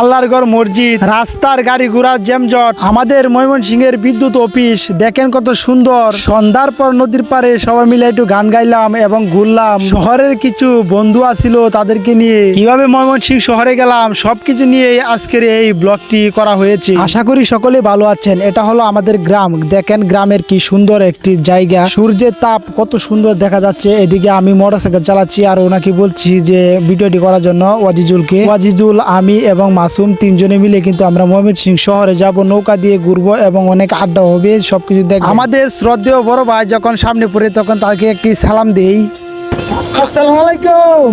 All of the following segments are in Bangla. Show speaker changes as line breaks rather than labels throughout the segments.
আল্লাহর ঘর মসজিদ, রাস্তার গাড়ি ঘোড়ার জ্যামজট আমাদের ময়মনসিংহের বিদ্যুৎ অফিস, দেখেন কত সুন্দর। সন্ধ্যার পর নদীর পারে সবাই মিলে একটু গান গাইলাম এবং ঘুরলাম। শহরের কিছু বন্ধু আছিল তাদেরকে নিয়ে। কীভাবে ময়মনসিংহ শহরে গেলাম, সবকিছু নিয়ে আজকের এই ব্লগটি করা হয়েছে। আশা করি সকলে ভালো আছেন। এটা হলো আমাদের গ্রাম। দেখেন গ্রামের কি সুন্দর একটি জায়গা। সূর্যের তাপ কত সুন্দর দেখা যাচ্ছে। এদিকে আমি মোটরসাইকেল চালাচ্ছি আর ওনাকে বলছি যে, ভিডিওটি করার জন্য ওয়াজিজুলকে। ওয়াজিজুল, আমি এবং মাসুম তিনজনে মিলে কিন্তু আমরা ময়মনসিংহ শহরে যাব নৌকা দিয়ে ঘুরবো এবং অনেক আড্ডা হবে সবকিছু দেখ আমাদের শ্রদ্ধেয় বড় ভাই যখন সামনে পড়ে তখন তাকে একটি সালাম দেই। আসসালামু আলাইকুম।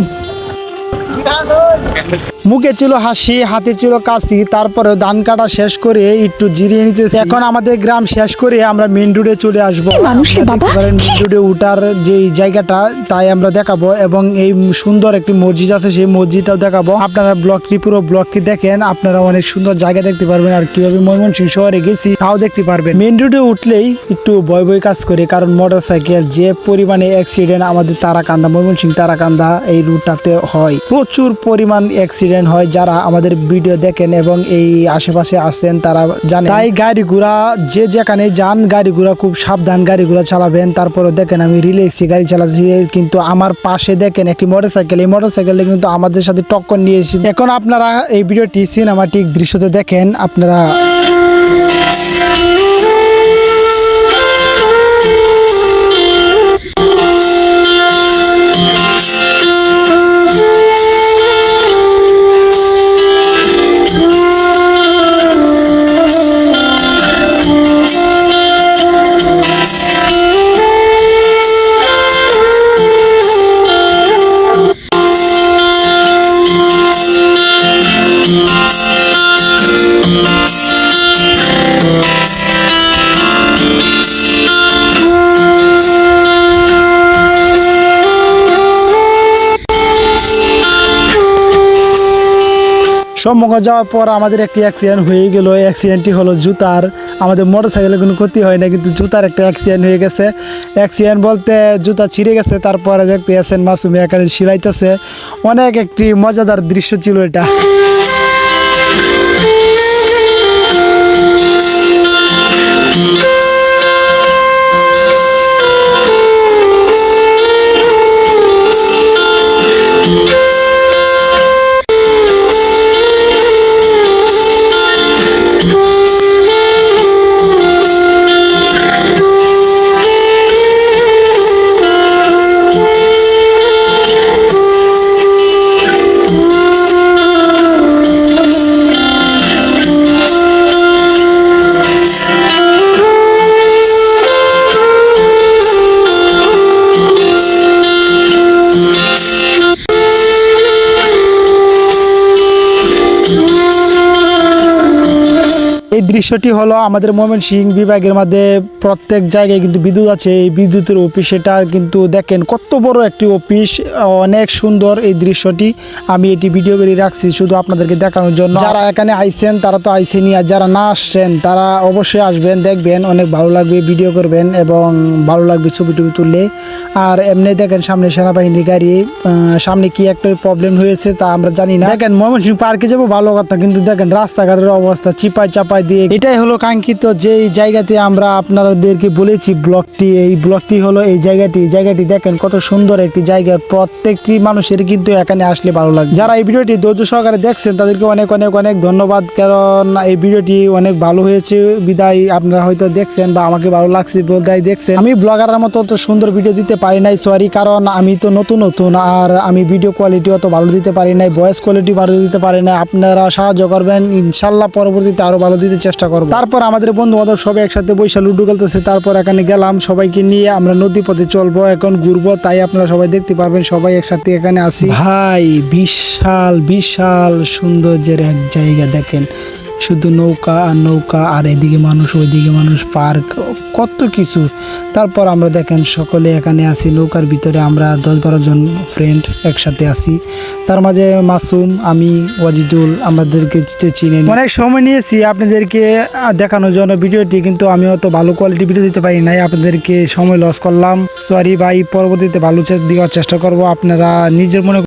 মুখে ছিল হাসি হাতে ছিল কাশি তারপরে ধান কাটা শেষ করে একটু জিরিয়ে নিতেছি। এখন আমাদের গ্রাম শেষ করে আমরা মেন রোডে চলে আসব? মেন রোডে উঠার যে জায়গাটা তাই আমরা দেখাবো এবং এই সুন্দর একটি মসজিদ আছে সেই মসজিদটাও দেখাবো। আপনারা ব্লকটি পুরো ব্লগটি দেখেন আপনারা অনেক সুন্দর জায়গা দেখতে পারবেন। আর কীভাবে ময়মনসিংহ শহরে গেছি তাও দেখতে পারবেন। মেন রোডে উঠলেই একটু ভয় ভয় কাজ করে কারণ মোটর সাইকেল যে পরিমাণে অ্যাক্সিডেন্ট আমাদের তারাকান্দা ময়মনসিংহ তারাকান্দা এই রুটটাতে হয়। প্রচুর পরিমাণ অ্যাক্সিডেন্ট হয়, যারা আমাদের ভিডিও দেখেন এবং এই আশেপাশে আসেন তারা জানে তাই গাড়ি ঘোড়া যে যেখানে যান গাড়ি ঘোড়া খুব সাবধান গাড়ি ঘোড়া চালাবেন। তারপরে দেখেন আমি রিলেক্সি গাড়ি চালাচ্ছি, কিন্তু আমার পাশে দেখেন একটি মোটর সাইকেল এই মোটর সাইকেলটা কিন্তু আমাদের সাথে টক্কর নিয়ে এসেছি। এখন আপনারা এই ভিডিওটি সিনেমাটিক দৃশ্যতে দেখেন, আপনারা সম্মুখ যাওয়ার পর আমাদের একটি অ্যাক্সিডেন্ট হয়ে গেল। অ্যাক্সিডেন্টটি হলো জুতার। আমাদের মোটর সাইকেলে কোনো ক্ষতি হয় না, কিন্তু জুতার একটা অ্যাক্সিডেন্ট হয়ে গেছে। অ্যাক্সিডেন্ট বলতে জুতা ছিঁড়ে গেছে, তারপরে দেখতে আছেন মাসুমি এখানে সিলাইতেছে অনেক একটি মজাদার দৃশ্য ছিল এটা। এই দৃশ্যটি হলো আমাদের ময়মনসিংহ বিভাগের মধ্যে প্রত্যেক জায়গায় কিন্তু বিদ্যুৎ আছে। এই বিদ্যুতের অফিস এটা কিন্তু দেখেন কত বড় একটি অফিস, অনেক সুন্দর এই দৃশ্যটি। আমি এটি ভিডিও করে রাখছি শুধু আপনাদেরকে দেখানোর জন্য। যারা এখানে আইসেন তারা তো আইসেনি আর যারা না আসছেন, তারা অবশ্যই আসবেন, দেখবেন, অনেক ভালো লাগবে ভিডিও করবেন এবং ভালো লাগবে ছবি টবি তুললে। আর এমনি দেখেন সামনে সেনাবাহিনী গাড়ি সামনে কি একটা প্রবলেম হয়েছে তা আমরা জানি না। দেখেন ময়মনসিংহ পার্কে যাব, ভালো কথা, কিন্তু দেখেন রাস্তাঘাটের অবস্থা চিপাই চাপাই দিয়ে এটাই হলো কাঙ্ক্ষিত যে জায়গাতে আমরা আপনাদেরকে বলেছি ব্লকটি, এই ব্লকটি হলো এই জায়গাটি। জায়গাটি দেখেন কত সুন্দর একটি জায়গা। প্রত্যেকটি মানুষের কিন্তু এখানে আসলে ভালো লাগে। যারা এই ভিডিওটি ধৈর্য সহকারে দেখছেন, তাদেরকে অনেক অনেক অনেক ধন্যবাদ। কারণ এই ভিডিওটি অনেক ভালো হয়েছে। বিদায় আপনারা হয়তো দেখছেন বা আমাকে ভালো লাগছে বিদায় দেখছেন। আমি ব্লগারের মতো অত সুন্দর ভিডিও দিতে পারি নাই সরি কারণ আমি তো নতুন নতুন আর আমি ভিডিও কোয়ালিটি অত ভালো দিতে পারি নাই ভয়েস কোয়ালিটি ভালো দিতে পারি না আপনারা সাহায্য করবেন, ইনশাল্লাহ পরবর্তীতে আরও ভালো দিতে চেষ্টা করব। তারপর আমাদের বন্ধু বান্ধব সবাই একসাথে বৈশা লুডু খেলতেছে তারপর এখানে গেলাম সবাইকে নিয়ে আমরা নদী পথে চলবো এখন ঘুরবো তাই আপনারা সবাই দেখতে পারবেন সবাই একসাথে এখানে আসি ভাই বিশাল বিশাল সৌন্দর্যের এক জায়গা দেখেন। শুধু নৌকা আর নৌকা আর এদিকে মানুষ, ওইদিকে মানুষ, পার্ক, কত কিছু। তারপর আমরা দেখেন সকলে এখানে আসি নৌকার ভিতরে আমরা দশ বারো জন ফ্রেন্ড একসাথে আসি তার মাঝে মাসুম, আমি, ওয়াজিদুল, আমাদেরকে চিনে অনেক সময় নিয়েছি আপনাদেরকে দেখানোর জন্য ভিডিওটি, কিন্তু আমি অত ভালো কোয়ালিটি ভিডিও দিতে পারি নাই। আপনাদেরকে সময় লস করলাম। সরি ভাই, পরবর্তীতে ভালো দেওয়ার চেষ্টা করব। আপনারা নিজের মনে